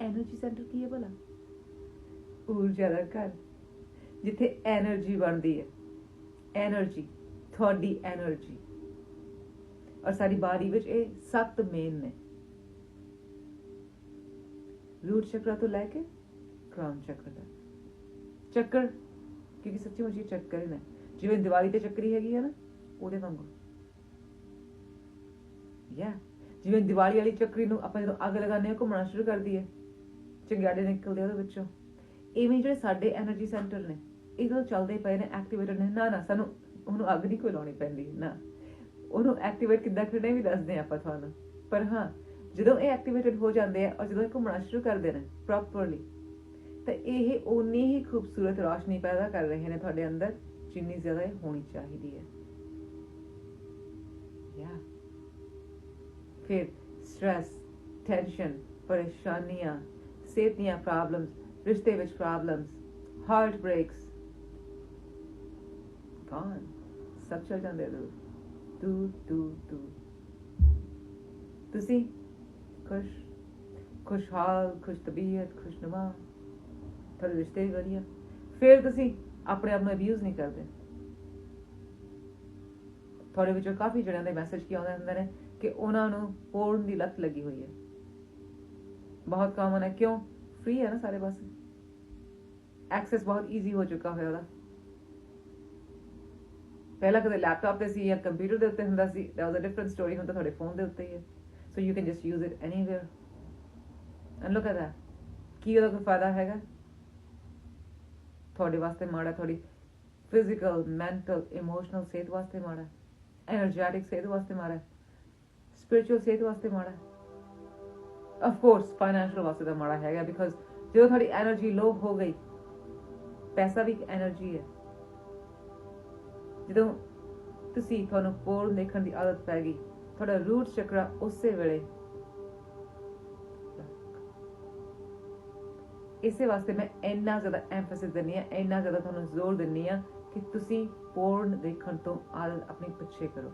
Energy centre ਕੀ ਹੈ ਭਲਾ? ਊਰਜਾ ਦਾ ਘਰ, ਜਿੱਥੇ ਐਨਰਜੀ ਬਣਦੀ ਹੈ। ਐਨਰਜੀ ਤੁਹਾਡੀ ਐਨਰਜੀ ਔਰ ਸਾਡੀ ਬਾਡੀ ਵਿੱਚ ਇਹ ਸੱਤ ਮੇਨ ਨੇ। ਰੂਟ ਚੱਕਰ ਤੋਂ ਲੈ ਕੇ ਕ੍ਰਾਉਨ ਚੱਕਰ ਦਾ ਚੱਕਰ, ਕਿਉਂਕਿ ਸੱਚੀ ਮੁੱਚੀ ਚੱਕਰ ਨੇ। ਜਿਵੇਂ ਦੀਵਾਲੀ ਤੇ ਚੱਕਰੀ ਹੈਗੀ ਹੈ ਨਾ, ਉਹਦੇ ਵਾਂਗੂ। ਯਾ ਜਿਵੇਂ ਦੀਵਾਲੀ ਵਾਲੀ ਚੱਕਰੀ ਨੂੰ ਆਪਾਂ ਜਦੋਂ ਅੱਗ ਲਗਾਉਂਦੇ ਹਾਂ, ਘੁੰਮਣਾ ਸ਼ੁਰੂ ਕਰਦੀ ਹੈ ਚੰਗਿਆੜੇ ਨਿਕਲਦੇ ਉਹਦੇ ਵਿੱਚੋਂ। ਇਵੇਂ ਜਿਹੜੇ ਸਾਡੇ એનર્ਜੀ ਸੈਂਟਰ ਨੇ, ਇਹ ਜਦੋਂ ਚੱਲਦੇ ਪਏ ਨੇ ਐਕਟੀਵੇਟਡ ਨੇ, ਨਾ ਨਾ, ਸਾਨੂੰ ਉਹਨੂੰ ਅੱਗ ਨਹੀਂ ਕੋਈ ਲਾਉਣੀ ਪੈਂਦੀ, ਨਾ। ਉਹਨੂੰ ਐਕਟੀਵੇਟ ਕਿੱਦਾਂ ਕਰਨਾ ਵੀ ਦੱਸਦੇ ਆਪਾਂ ਤੁਹਾਨੂੰ। ਪਰ ਹਾਂ, ਜਦੋਂ ਇਹ ਐਕਟੀਵੇਟਡ ਹੋ ਜਾਂਦੇ ਆ ਔਰ ਜਦੋਂ ਇਹ ਘੁੰਮਣਾ ਸ਼ੁਰੂ ਕਰਦੇ ਨੇ ਪ੍ਰੋਪਰਲੀ ਤਾਂ ਇਹ ਉਨੀ ਹੀ ਖੂਬਸੂਰਤ ਰੋਸ਼ਨੀ ਪੈਦਾ ਕਰ ਰਹੇ ਨੇ ਤੁਹਾਡੇ ਅੰਦਰ, ਜਿੰਨੀ ਜ਼ਿਆਦਾ ਇਹ ਹੋਣੀ ਚਾਹੀਦੀ ਹੈ। ਫਿਰ ਸਟ्रेस ਟੈਨਸ਼ਨ ਪਰੇਸ਼ਾਨੀਆਂ, ਸਿਹਤ ਦੀਆਂ ਪ੍ਰੋਬਲਮਸ ਰਿਸ਼ਤੇ ਵਿੱਚ ਪ੍ਰੋਬਲਮਸ ਹਾਰਟ ਬ੍ਰੇਕਸ ਗਾਨ ਸਭ ਚਲ ਜਾਂਦੇ ਦੂਰ। ਦੂਰ ਦੂਰ ਦੂਰ। ਤੁਸੀਂ ਖੁਸ਼? ਖੁਸ਼ਹਾਲ ਖੁਸ਼ ਤਬੀਅਤ ਖੁਸ਼ਨੁਮਾ ਤੁਹਾਡੇ ਰਿਸ਼ਤੇ ਵੀ ਵਧੀਆ। ਫਿਰ ਤੁਸੀਂ ਆਪਣੇ ਆਪ ਨੂੰ ਅਬਿਊਜ਼ ਨਹੀਂ ਕਰਦੇ। ਤੁਹਾਡੇ ਵਿੱਚੋਂ ਕਾਫੀ ਜਣਿਆਂ ਦੇ ਮੈਸੇਜ ਕੀ ਆਉਂਦੇ ਹੁੰਦੇ ਨੇ ਕਿ ਉਹਨਾਂ ਨੂੰ ਪੋਰਨ ਦੀ ਲੱਤ ਲੱਗੀ ਹੋਈ ਹੈ। ਬਹੁਤ ਕਾਮਨ ਹੈ, ਕਿਉਂ? ਫ੍ਰੀ ਹੈ ਨਾ ਸਾਰੇ ਪਾਸੇ ਐਕਸੈਸ ਬਹੁਤ ਈਜ਼ੀ ਹੋ ਚੁੱਕਾ ਹੋਇਆ ਉਹਦਾ। ਪਹਿਲਾਂ ਕਦੇ ਲੈਪਟਾਪ ਤੇ ਸੀ ਜਾਂ ਕੰਪਿਊਟਰ ਦੇ ਉੱਤੇ ਹੁੰਦਾ ਸੀ that was a different story ਹੁਣ ਤੁਹਾਡੇ ਫੋਨ ਦੇ ਉੱਤੇ ਹੀ ਹੈ। So you can just use it anywhere. And look at that. ਕੀ ਉਹਦਾ ਕੋਈ ਫਾਇਦਾ ਹੈਗਾ? ਤੁਹਾਡੇ ਵਾਸਤੇ ਮਾੜਾ, ਤੁਹਾਡੀ ਫਿਜ਼ੀਕਲ ਮੈਂਟਲ ਇਮੋਸ਼ਨਲ ਸਿਹਤ ਵਾਸਤੇ ਮਾੜਾ। એનર્જેટિક ਸਿਹਤ ਵਾਸਤੇ ਮਾੜਾ ਸਪਿਰਚੁਅਲ ਸਿਹਤ ਵਾਸਤੇ ਮਾੜਾ ਆਫ ਕੋਰਸ ਫਾਈਨੈਂਸ਼ੀਅਲ ਵਾਸਤੇ ਤਾਂ ਮਾੜਾ ਹੈਗਾ ਬਿਕਾਜ਼ ਜਦੋਂ ਤੁਹਾਡੀ એનર્ਜੀ ਲੋ ਹੋ ਗਈ, ਪੈਸਾ ਵੀ ਇੱਕ એનર્ਜੀ ਹੈ। ਜਦੋਂ ਤੁਸੀਂ ਤੁਹਾਨੂੰ ਪੋਲ ਲਿਖਣ ਦੀ ਆਦਤ ਪੈ ਗਈ, ਤੁਹਾਡਾ ਰੂਟ ਚੱਕਰਾ ਉਸੇ ਵੇਲੇ ਇਸੇ ਵਾਸਤੇ ਮੈਂ ਇੰਨਾ ਜ਼ਿਆਦਾ ਐਮਫੈਸਿਸ ਦਿੰਨੀ ਆ ਇੰਨਾ ਜ਼ਿਆਦਾ ਤੁਹਾਨੂੰ ਜ਼ੋਰ ਦਿੰਨੀ ਆ ਕਿ ਤੁਸੀਂ ਪੋਰਨ ਦੇਖਣ ਤੋਂ ਆਦਤ ਆਪਣੀ ਪਿੱਛੇ ਕਰੋ।